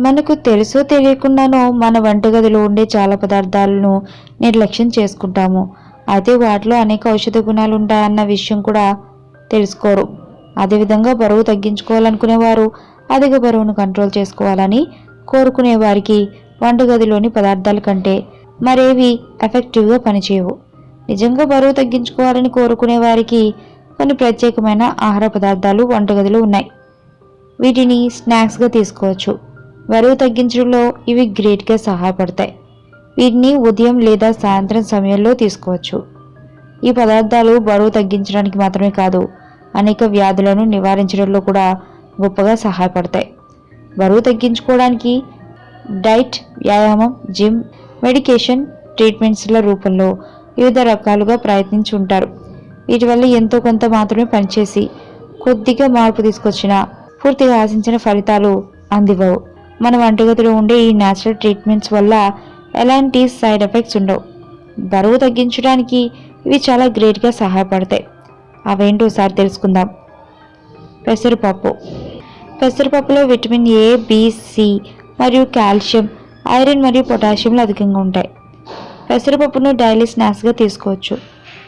మనకు తెలుసో తెలియకుండానో మన వంటగదిలో ఉండే చాలా పదార్థాలను నిర్లక్ష్యం చేసుకుంటాము. అయితే వాటిలో అనేక ఔషధ గుణాలు ఉంటాయన్న విషయం కూడా తెలుసుకోరు. అదేవిధంగా బరువు తగ్గించుకోవాలనుకునే వారు అధిక బరువును కంట్రోల్ చేసుకోవాలని కోరుకునే వారికి వంటగదిలోని పదార్థాల కంటే మరేవి ఎఫెక్టివ్గా పనిచేయవు. నిజంగా బరువు తగ్గించుకోవాలని కోరుకునే వారికి కొన్ని ప్రత్యేకమైన ఆహార పదార్థాలు వంటగదిలో ఉన్నాయి. వీటిని స్నాక్స్గా తీసుకోవచ్చు. బరువు తగ్గించడంలో ఇవి గ్రేట్గా సహాయపడతాయి. వీటిని ఉదయం లేదా సాయంత్రం సమయంలో తీసుకోవచ్చు. ఈ పదార్థాలు బరువు తగ్గించడానికి మాత్రమే కాదు అనేక వ్యాధులను నివారించడంలో కూడా గొప్పగా సహాయపడతాయి. బరువు తగ్గించుకోవడానికి డైట్ వ్యాయామం జిమ్ మెడికేషన్ ట్రీట్మెంట్స్ల రూపంలో వివిధ రకాలుగా ప్రయత్నించి ఉంటారు. వీటి వల్ల ఎంతో కొంత మాత్రమే పనిచేసి కొద్దిగా మార్పు తీసుకొచ్చిన పూర్తిగా ఆశించిన ఫలితాలు అందివ్వవు. మన వంటగదిలో ఉండే ఈ న్యాచురల్ ట్రీట్మెంట్స్ వల్ల ఎలాంటి సైడ్ ఎఫెక్ట్స్ ఉండవు. బరువు తగ్గించడానికి ఇవి చాలా గ్రేట్గా సహాయపడతాయి. అవేంటో ఒకసారి తెలుసుకుందాం. పెసరపప్పు. పెసరపప్పులో విటమిన్ ఏ బిసి మరియు కాల్షియం ఐరన్ మరియు పొటాషియంలు అధికంగా ఉంటాయి. పెసరపప్పును డైలీ స్నాక్స్గా తీసుకోవచ్చు.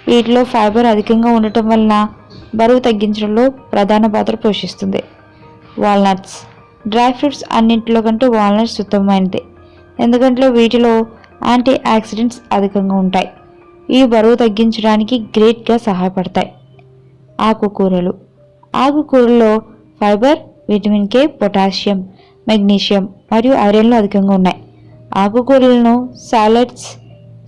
వీటిలో ఫైబర్ అధికంగా ఉండటం వలన బరువు తగ్గించడంలో ప్రధాన పాత్ర పోషిస్తుంది. వాల్నట్స్. డ్రై ఫ్రూట్స్ అన్నింటిలో కంటే వాల్నట్స్ ఉత్తమమైనది. ఎందుకంటే వీటిలో యాంటీ ఆక్సిడెంట్స్ అధికంగా ఉంటాయి. ఇవి బరువు తగ్గించడానికి గ్రేట్గా సహాయపడతాయి. ఆకుకూరలు. ఆకుకూరల్లో fibre vitamin K potassium magnesium మరియు ఐరన్లు అధికంగా ఉన్నాయి. ఆకుకూరలను సాలడ్స్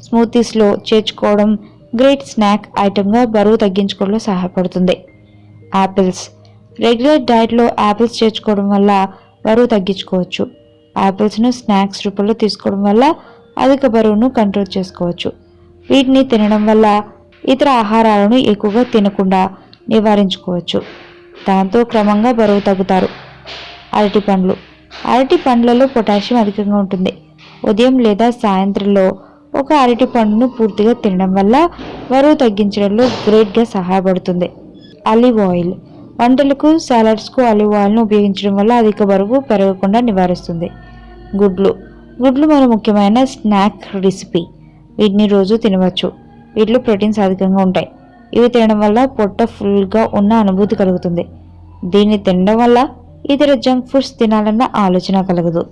స్మూతీస్లో చేర్చుకోవడం గ్రేట్ స్నాక్ ఐటెంగా బరువు తగ్గించుకోవడంలో సహాయపడుతుంది. యాపిల్స్ రెగ్యులర్ డైట్లో యాపిల్స్ చేర్చుకోవడం వల్ల బరువు తగ్గించుకోవచ్చు. యాపిల్స్ను స్నాక్స్ రూపంలో తీసుకోవడం వల్ల అధిక బరువును కంట్రోల్ చేసుకోవచ్చు. వీటిని తినడం వల్ల ఇతర ఆహారాలను ఎక్కువగా తినకుండా నివారించుకోవచ్చు. దాంతో క్రమంగా బరువు తగ్గుతారు. అరటి పండ్లు. అరటి పండ్లలో పొటాషియం అధికంగా ఉంటుంది. ఉదయం లేదా సాయంత్రంలో ఒక అరటి పండును పూర్తిగా తినడం వల్ల బరువు తగ్గించడంలో గ్రేట్గా సహాయపడుతుంది. Olive oil. వంటలకు సాలడ్స్కు ఆలివ్ ఆయిల్ను ఉపయోగించడం వల్ల అధిక బరువు పెరగకుండా నివారిస్తుంది. గుడ్లు. గుడ్లు మన ముఖ్యమైన స్నాక్ రెసిపీ. వీటిని రోజు తినవచ్చు. వీటిలో ప్రోటీన్స్ అధికంగా ఉంటాయి. ఇవి తినడం వల్ల పొట్ట ఫుల్గా ఉన్న అనుభూతి కలుగుతుంది. దీన్ని తినడం వల్ల ఇతర జంక్ ఫుడ్స్ తినాలన్న ఆలోచన కలగదు.